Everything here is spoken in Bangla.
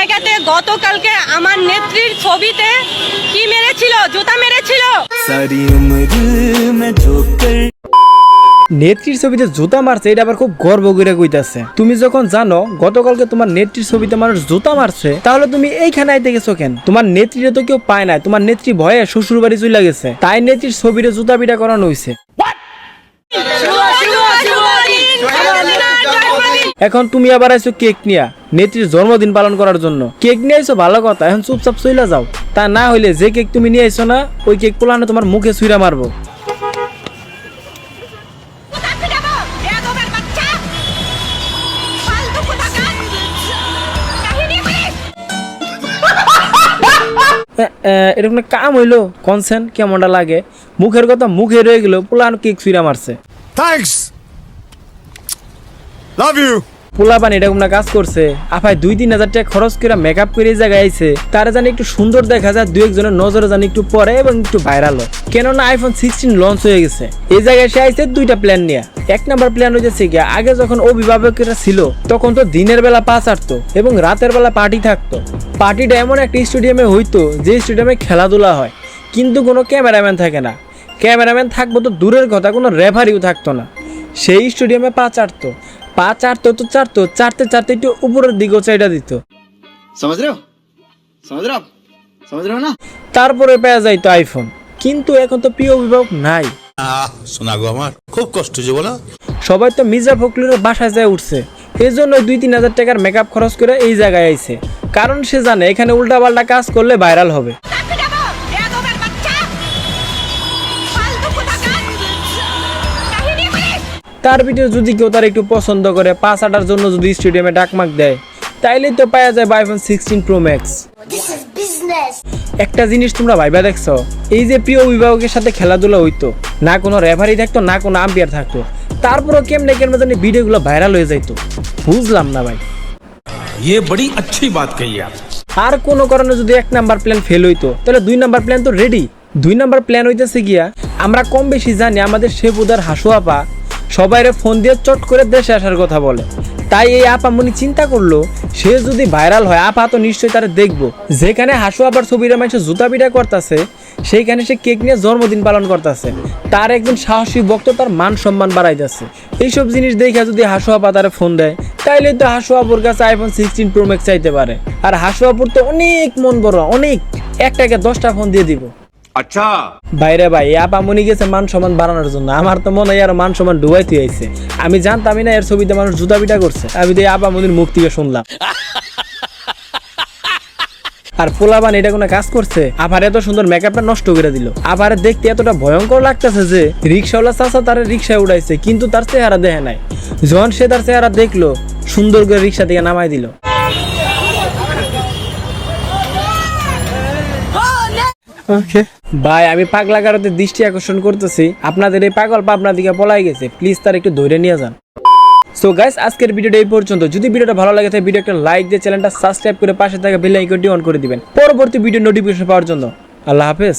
জায়গাতে গতকালকে আমার নেত্রীর ছবিতে কি মেরেছিল? জুতা মেরেছিল? নেত্রীর ছবিতে জুতা মারছে এটা আবার খুব গর্ব করে কইতাছে। তুমি যখন জানো গতকালকে তোমার নেত্রীর ছবিতে মানুষ জুতা মারছে তাহলে তুমি এইখানে আইতে গেছো কেন? তোমার নেত্রীরে তো কেউ পায় না তোমার নেত্রী ভয়ে শ্বশুর বাড়ি চলে গেছে তাই নেত্রীর ছবিতে জুতা পিটা করানো হয়েছে এখন তুমি আবার আইছো কেক নিয়া নেত্রীর জন্মদিন পালন করার জন্য। কেক নিয়ে আইছো ভালো কথা এখন চুপচাপ চইলা যাও। তা না হইলে যে কেক তুমি নিয়ে আইছো না ওই কেক পোলানো তোমার মুখে ছুঁড়া মারবো। এরকম কাম হইল কনসেন্ট কেমনটা লাগে? মুখের কথা মুখে রয়ে গেল পোলান কেক ছুঁড়া মারছে। Thanks. Love you. পোলা পানি এরকম না কাজ করছে। আফাই দুই তিন হাজার টাকা খরচ করে মেকআপ করে জায়গায় আইছে। তারা জানি একটু সুন্দর দেখা যায়, দুই একজনের নজরে জানি একটু পরে এবং একটু ভাইরাল হয়। কেননা আইফোন সিক্সটিন লঞ্চ হয়ে গেছে। এই জায়গায় সে আইছে দুইটা প্ল্যান নিয়ে। এক নাম্বার প্ল্যান হইতেছে গিয়া, আগে যখন অভিভাবকেরা ছিল, তখন তো দিনের বেলা পাস আটতো এবং রাতের বেলা পার্টি থাকতো। পার্টিটা এমন একটা স্টেডিয়ামে হইতো, যে স্টেডিয়ামে খেলাধুলা হয়। কিন্তু কোনো ক্যামেরাম্যান থাকে না। ক্যামেরাম্যান থাকব তো দূরের কথা, কোনো রেফারিও থাকতো না। সেই স্টেডিয়ামে পা চাটতো পা চারতো তো চারতো চারতে চারতে একটু উপরের দিকে চাইটা দিত। না? তারপরে পেয়ে যাইতো আইফোন। কিন্তু এখন তো প্রিয় অভিভাবক নাই। আমার খুব কষ্ট যে সবাই তো মির্জা ফখরুলের বাসায় যায় উঠছে। এই জন্য দুই তিন হাজার টাকার মেকআপ খরচ করে এই জায়গায় আইছে। কারণ সে জানে এখানে উল্টা পাল্টা কাজ করলে ভাইরাল হবে। তার ভিডিও যদি কেউ তার একটু পছন্দ করে পাঁচ আটার জন্য যদি স্টেডিয়ামে ডাকমাক দেয় তাইলেই তো পাওয়া যায় iPhone sixteen pro max This is business. একটা জিনিস তোমরা ভাইবা দেখছো এই যে প্রিয় অভিভাবকের সাথে খেলাধুলা হইতো না কোনো রেফারি থাকতো না কোনো আম্পায়ার থাকতো তারপরও কেমনে কেমনে জানি ভিডিওগুলো ভাইরাল হয়ে যাইতো বুঝলাম না ভাই ये बड़ी अच्छी बात कही आप আর কোনো কারণে যদি এক নাম্বার প্ল্যান ফেল হইতো তাহলে দুই নাম্বার প্ল্যান তো রেডি দুই নাম্বার প্ল্যান হইতেছে গিয়া আমরা কম বেশি জানি আমাদের শেফুদার হাসু আপা সবাইরে ফোন দিয়ে চট করে দেশে আসার কথা বলে। তাই এই আপা মনি চিন্তা করল, সে যদি ভাইরাল হয়, আপা তো নিশ্চয়ই তারা দেখব। যেখানে হাসু আপার ছবিটা মানুষ জুতা পিটা করতেছে, সেইখানে সে কেক নিয়ে জন্মদিন পালন করতেছে। তার একজন সাহসী ভক্ত তার মান সম্মান বাড়াইতেছে। এইসব জিনিস দেখে যদি হাসু আপা তারা ফোন দেয় তাইলে তো হাসু আপুর কাছে আইফোন সিক্সটিন প্রো ম্যাক্স চাইতে পারে। আর হাসু আপুর তো অনেক মন বড়, অনেক। একটাকে দশটা ফোন দিয়ে দিব। আচ্ছা। বাইরে ভাই আপামনি গেছে মান সম্মান বাড়ানোর জন্য। আমার তো মনে হয় আর মান সম্মান ডুবাই থিয়েছে আমি জানতাম না এর ছবিতে মানুষ জুতা পিটা করছে। আমি তো আপামনির মুখ থেকে শুনলাম। আর পোলাবান এটা কোনো কাজ করছে? আবার এত সুন্দর মেকআপটা নষ্ট করে দিল। আবার দেখতে এতটা ভয়ঙ্কর লাগতেছে যে রিক্সাওয়ালা চাষা তার রিক্সায় উড়াইছে, কিন্তু তার চেহারা দেখে নাই। যখন সে তার চেহারা দেখল, সুন্দর করে রিক্সা থেকে নামাই দিল। ওকে ভাই, আমি পাগলা কারোতে দৃষ্টি আকর্ষণ করতেছি। আপনাদের এই পাগল পাবনা দিকে পলাই গেছে। প্লিজ তার একটু ধরে নিয়ে যান। সো গাইস আজকের ভিডিওটা এই পর্যন্ত। যদি ভিডিওটা ভালো লাগে, তাহলে ভিডিও একটা লাইক দিয়ে চ্যানেলটা সাবস্ক্রাইব করে পাশে থাকা বেল আইকনটি অন করে দিবেন। পরবর্তী ভিডিও নোটিফিকেশন পাওয়ার জন্য। আল্লাহ হাফেজ।